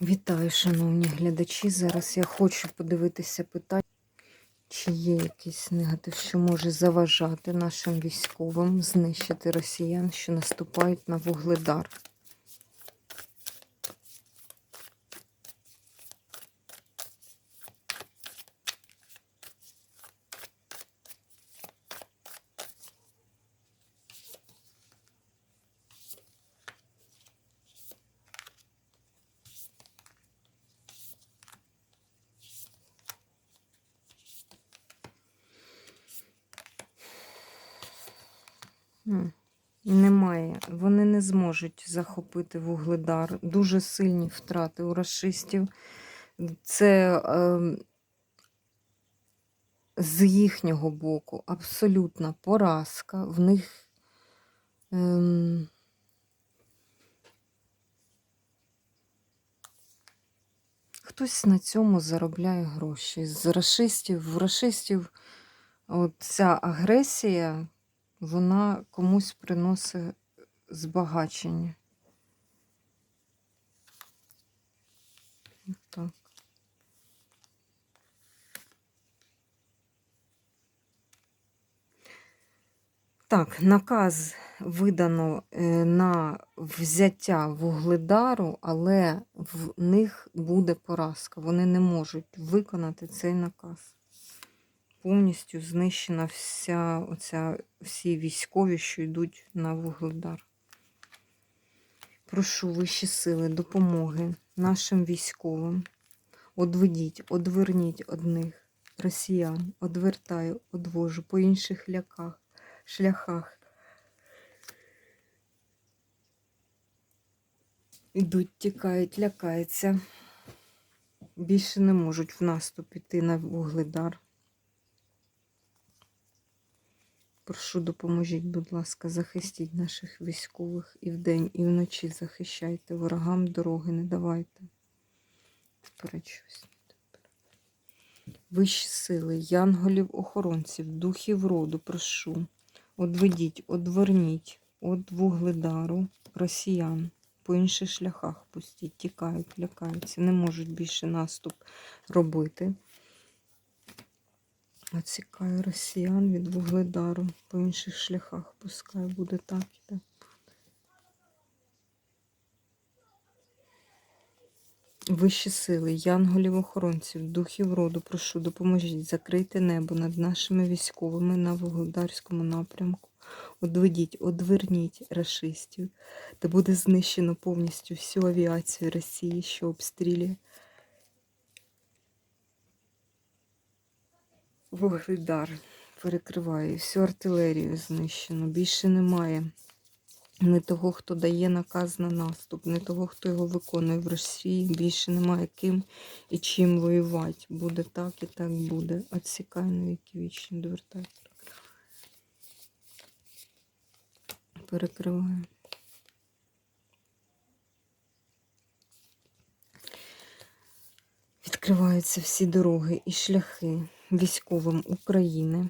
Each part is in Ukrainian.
Вітаю, шановні глядачі. Зараз я хочу подивитися питання, чи є якийсь негатив, що може заважати нашим військовим знищити росіян, що наступають на вугледар. Немає. Вони не зможуть захопити вугледар. Дуже сильні втрати у расистів. Це е, з їхнього боку абсолютна поразка. В них. ем, Хтось на цьому заробляє гроші. З расистів, в расистів от ця агресія, вона комусь приносить збагачення. Так. Так, наказ видано е, на взяття вугледару, але в них буде поразка. Вони не можуть виконати цей наказ. Повністю знищена вся оця, всі військові, що йдуть на вугледар. Прошу вищі сили, допомоги нашим військовим. Одведіть, одверніть одних росіян, одвертаю, одвожу по інших ляках, шляхах. Ідуть, тікають, лякаються. Більше не можуть в наступ іти на вугледар. Прошу, допоможіть, будь ласка, захистіть наших військових і вдень, і вночі захищайте. Ворогам дороги не давайте. Сперечусь. Вищі сили, янголів-охоронців, духів роду, прошу. Одведіть, одверніть від вугледару росіян. По інших шляхах пустіть, тікають, лякаються, не можуть більше наступ робити. Оцікаю росіян від вугледару. По інших шляхах пускай буде так і так. Вищі сили, янголів-охоронців, духів роду, прошу, допоможіть, закрийте небо над нашими військовими на Вугледарському напрямку. Одведіть, одверніть рашистів, та буде знищено повністю всю авіацію Росії, що обстрілює Вугледар. Перекриває, всю артилерію знищено. Більше немає не того, хто дає наказ на наступ, не того, хто його виконує в Росії. Більше немає ким і чим воювати. Буде так і так буде. Отсікай на віки вічні, довертай. Перекриваю. Відкриваються всі дороги і шляхи військовим України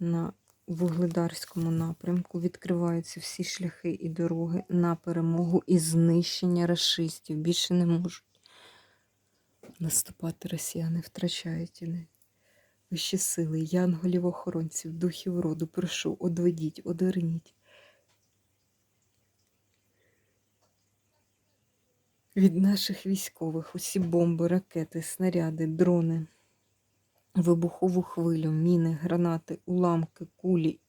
на Вугледарському напрямку. Відкриваються всі шляхи і дороги на перемогу і знищення расистів. Більше не можуть наступати росіяни, втрачають вони. Вищі сили, янголів-охоронців, духів роду, прошу, одведіть, одерніть. Від наших військових усі бомби, ракети, снаряди, дрони, вибухову хвилю, міни, гранати, уламки, кулі,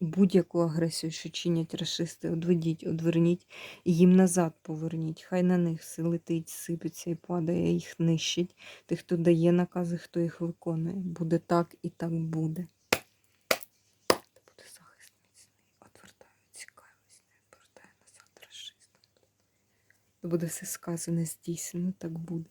будь-яку агресію, що чинять расисти, одведіть, одверніть і їм назад поверніть. Хай на них все летить, сипеться і падає, їх нищить. Тих, хто дає накази, хто їх виконує. Буде так і так буде. Буде все сказане, здійснено, так буде.